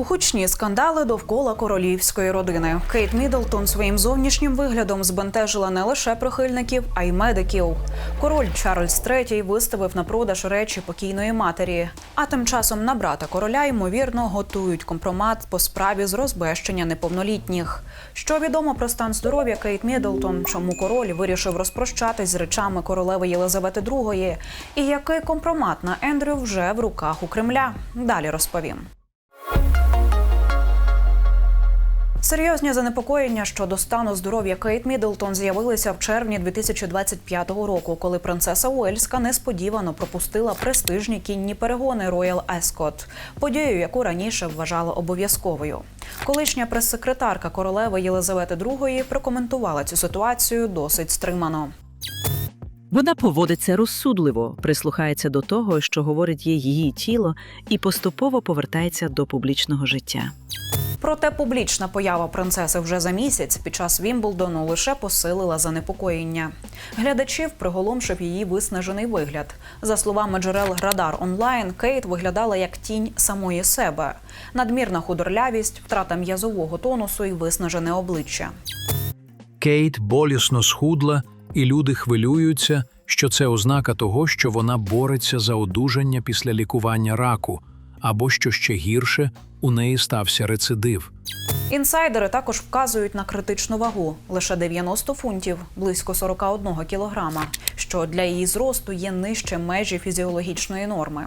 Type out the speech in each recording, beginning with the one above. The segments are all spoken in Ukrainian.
Гучні скандали довкола королівської родини. Кейт Міддлтон своїм зовнішнім виглядом збентежила не лише прихильників, а й медиків. Король Чарльз III виставив на продаж речі покійної матері. А тим часом на брата короля ймовірно готують компромат по справі з розбещення неповнолітніх. Що відомо про стан здоров'я Кейт Міддлтон, чому король вирішив розпрощатись з речами королеви Єлизавети II, і який компромат на Ендрю вже в руках у Кремля. Далі розповім. Серйозні занепокоєння щодо стану здоров'я Кейт Міддлтон з'явилися в червні 2025 року, коли принцеса Уельська несподівано пропустила престижні кінні перегони Royal Ascot, подію, яку раніше вважала обов'язковою. Колишня прес-секретарка королеви Єлизавети II прокоментувала цю ситуацію досить стримано. Вона поводиться розсудливо, прислухається до того, що говорить її тіло, і поступово повертається до публічного життя. Проте публічна поява принцеси вже за місяць під час Вімблдону лише посилила занепокоєння. Глядачів приголомшив її виснажений вигляд. За словами джерел Радар онлайн, Кейт виглядала як тінь самої себе. Надмірна худорлявість, втрата м'язового тонусу і виснажене обличчя. Кейт болісно схудла, і люди хвилюються, що це ознака того, що вона бореться за одужання після лікування раку, або що ще гірше, у неї стався рецидив. Інсайдери також вказують на критичну вагу лише 90 фунтів, близько 41 кілограма, що для її зросту є нижче межі фізіологічної норми.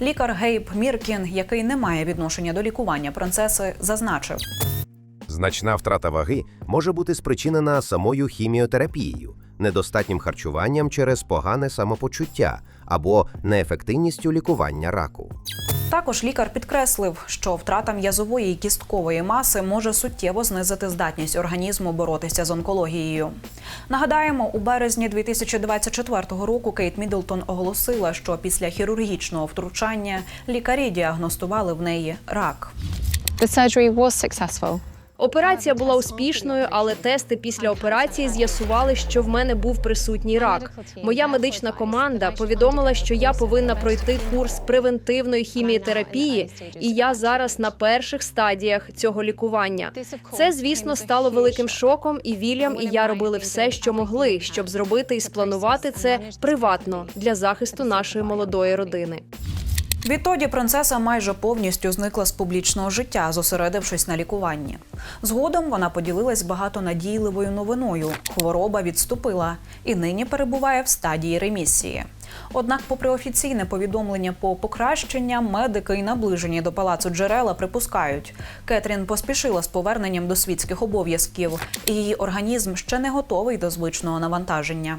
Лікар Гейб Міркін, який не має відношення до лікування принцеси, зазначив. Значна втрата ваги може бути спричинена самою хіміотерапією, недостатнім харчуванням через погане самопочуття або неефективністю лікування раку. Також лікар підкреслив, що втрата м'язової і кісткової маси може суттєво знизити здатність організму боротися з онкологією. Нагадаємо, у березні 2024 року Кейт Міддлтон оголосила, що після хірургічного втручання лікарі діагностували в неї рак. The surgery was successful. Операція була успішною, але тести після операції з'ясували, що в мене був присутній рак. Моя медична команда повідомила, що я повинна пройти курс превентивної хімієтерапії, і я зараз на перших стадіях цього лікування. Це, звісно, стало великим шоком, і Вільям і я робили все, що могли, щоб зробити і спланувати це приватно для захисту нашої молодої родини. Відтоді принцеса майже повністю зникла з публічного життя, зосередившись на лікуванні. Згодом вона поділилась багатонадійливою новиною. Хвороба відступила і нині перебуває в стадії ремісії. Однак, попри офіційне повідомлення по покращення, медики і наближені до палацу джерела припускають, Кетрін поспішила з поверненням до світських обов'язків, і її організм ще не готовий до звичного навантаження.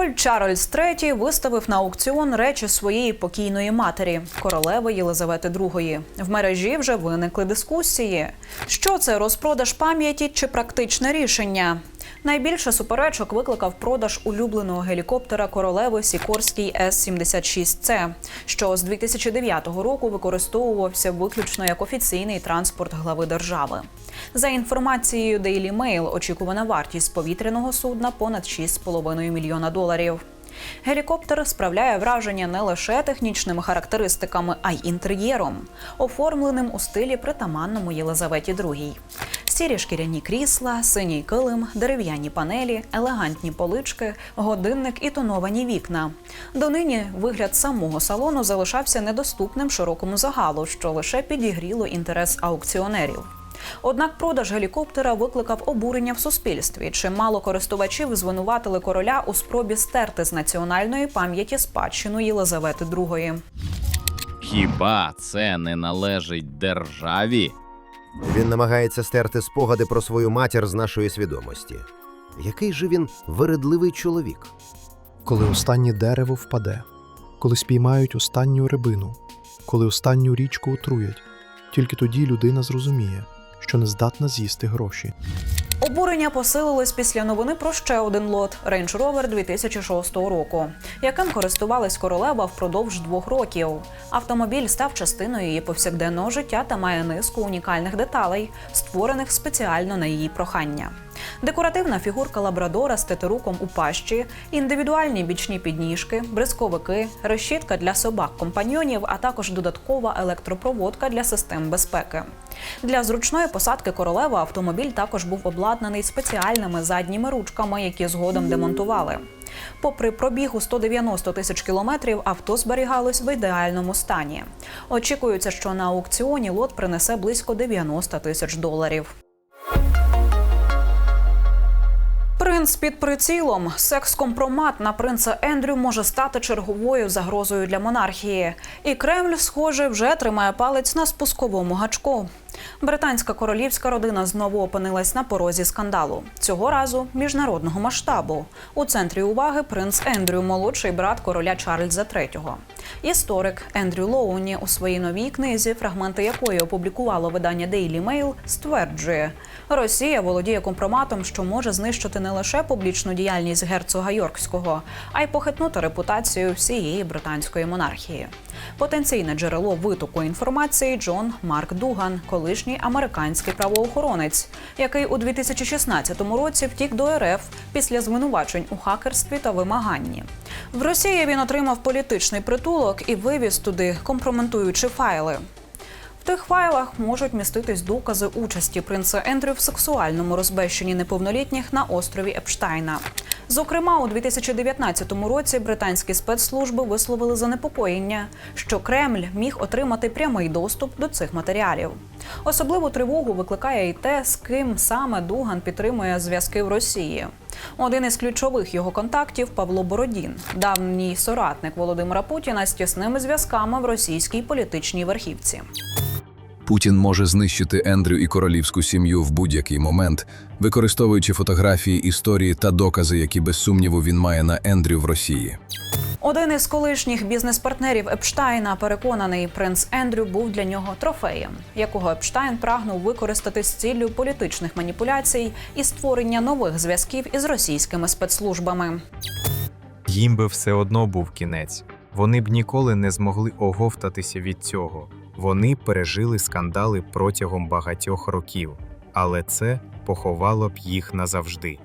Король Чарльз III виставив на аукціон речі своєї покійної матері, королеви Єлизавети II. В мережі вже виникли дискусії. Що це розпродаж пам'яті чи практичне рішення? Найбільше суперечок викликав продаж улюбленого гелікоптера королеви Сікорський С-76С, що з 2009 року використовувався виключно як офіційний транспорт глави держави. За інформацією Daily Mail, очікувана вартість повітряного судна понад 6,5 мільйона доларів. Гелікоптер справляє враження не лише технічними характеристиками, а й інтер'єром, оформленим у стилі притаманному Єлизаветі II. Сірі шкіряні крісла, синій килим, дерев'яні панелі, елегантні полички, годинник і тоновані вікна. Донині вигляд самого салону залишався недоступним широкому загалу, що лише підігріло інтерес аукціонерів. Однак продаж гелікоптера викликав обурення в суспільстві. Чимало користувачів звинуватили короля у спробі стерти з національної пам'яті спадщину Єлизавети II. Хіба це не належить державі? Він намагається стерти спогади про свою матір з нашої свідомості. Який же він вередливий чоловік? коли останнє дерево впаде, коли спіймають останню рибину, коли останню річку отруять, тільки тоді людина зрозуміє, що не здатна з'їсти гроші. Обурення посилилось після новини про ще один лот Range Rover 2006 року, яким користувалась королева впродовж двох років. Автомобіль став частиною її повсякденного життя та має низку унікальних деталей, створених спеціально на її прохання. Декоративна фігурка лабрадора з тетеруком у пащі, індивідуальні бічні підніжки, бризковики, решітка для собак-компаньйонів, а також додаткова електропроводка для систем безпеки. Для зручної посадки королеви автомобіль також був обладнаний спеціальними задніми ручками, які згодом демонтували. Попри пробіг у 190 тисяч кілометрів, авто зберігалось в ідеальному стані. Очікується, що на аукціоні лот принесе близько 90 тисяч доларів. Принц під прицілом. Секс-компромат на принца Ендрю може стати черговою загрозою для монархії. І Кремль, схоже, вже тримає палець на спусковому гачку. Британська королівська родина знову опинилась на порозі скандалу. Цього разу міжнародного масштабу. У центрі уваги принц Ендрю, молодший брат короля Чарльза III. Історик Ендрю Лоуні у своїй новій книзі, фрагменти якої опублікувало видання Daily Mail, стверджує, Росія володіє компроматом, що може знищити не лише публічну діяльність герцога Йоркського, а й похитнути репутацію всієї британської монархії. Потенційне джерело витоку інформації Джон Марк Дуган, колишній американський правоохоронець, який у 2016 році втік до РФ після звинувачень у хакерстві та вимаганні. В Росії він отримав політичний притулок і вивіз туди компрометуючі файли. В тих файлах можуть міститись докази участі принца Ендрю в сексуальному розбещенні неповнолітніх на острові Епштайна. Зокрема, у 2019 році британські спецслужби висловили занепокоєння, що Кремль міг отримати прямий доступ до цих матеріалів. Особливу тривогу викликає і те, з ким саме Дуган підтримує зв'язки в Росії. Один із ключових його контактів Павло Бородін, давній соратник Володимира Путіна з тісними зв'язками в російській політичній верхівці. Путін може знищити Ендрю і королівську сім'ю в будь-який момент, використовуючи фотографії, історії та докази, які без сумніву він має на Ендрю в Росії. Один із колишніх бізнес-партнерів Епштайна переконаний, принц Ендрю був для нього трофеєм, якого Епштайн прагнув використати з ціллю політичних маніпуляцій і створення нових зв'язків із російськими спецслужбами. Їм би все одно був кінець. Вони б ніколи не змогли оговтатися від цього. Вони пережили скандали протягом багатьох років, але це поховало б їх назавжди.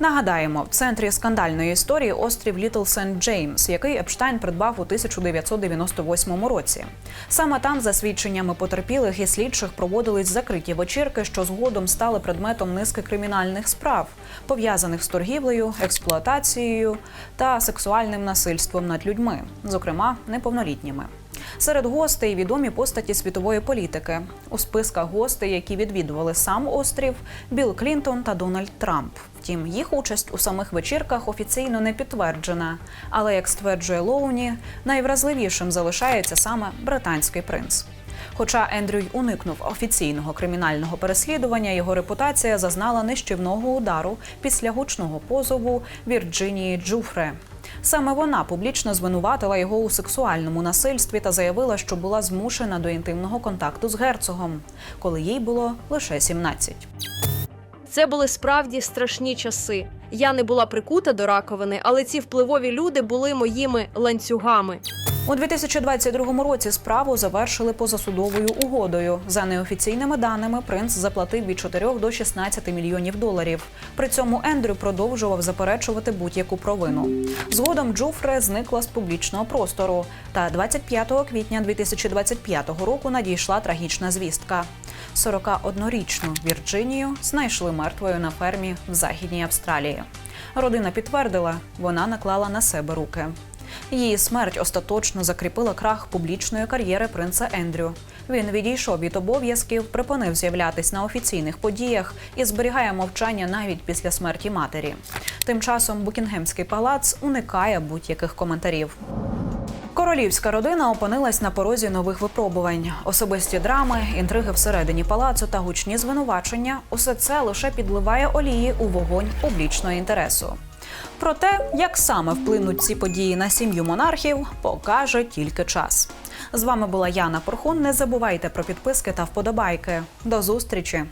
Нагадаємо, в центрі скандальної історії острів Літл Сент Джеймс, який Епштайн придбав у 1998 році. Саме там, за свідченнями потерпілих і слідчих, проводились закриті вечірки, що згодом стали предметом низки кримінальних справ, пов'язаних з торгівлею, експлуатацією та сексуальним насильством над людьми, зокрема неповнолітніми. Серед гостей відомі постаті світової політики. У списках гостей, які відвідували сам острів, Білл Клінтон та Дональд Трамп. Втім, їх участь у самих вечірках офіційно не підтверджена. Але, як стверджує Лоуні, найвразливішим залишається саме британський принц. Хоча Ендрю уникнув офіційного кримінального переслідування, його репутація зазнала нищівного удару після гучного позову Вірджинії Джуфре. Саме вона публічно звинуватила його у сексуальному насильстві та заявила, що була змушена до інтимного контакту з герцогом, коли їй було лише 17. Це були справді страшні часи. Я не була прикута до раковини, але ці впливові люди були моїми ланцюгами. У 2022 році справу завершили позасудовою угодою. За неофіційними даними, принц заплатив від 4 до 16 мільйонів доларів. При цьому Ендрю продовжував заперечувати будь-яку провину. Згодом Джуфре зникла з публічного простору. Та 25 квітня 2025 року надійшла трагічна звістка. 41-річну Вірджинію знайшли мертвою на фермі в Західній Австралії. Родина підтвердила, вона наклала на себе руки. Її смерть остаточно закріпила крах публічної кар'єри принца Ендрю. Він відійшов від обов'язків, припинив з'являтись на офіційних подіях і зберігає мовчання навіть після смерті матері. Тим часом Букінгемський палац уникає будь-яких коментарів. Королівська родина опинилась на порозі нових випробувань. Особисті драми, інтриги всередині палацу та гучні звинувачення усе це лише підливає олії у вогонь публічного інтересу. Про те, як саме вплинуть ці події на сім'ю монархів, покаже тільки час. З вами була Яна Порхун. Не забувайте про підписки та вподобайки. До зустрічі!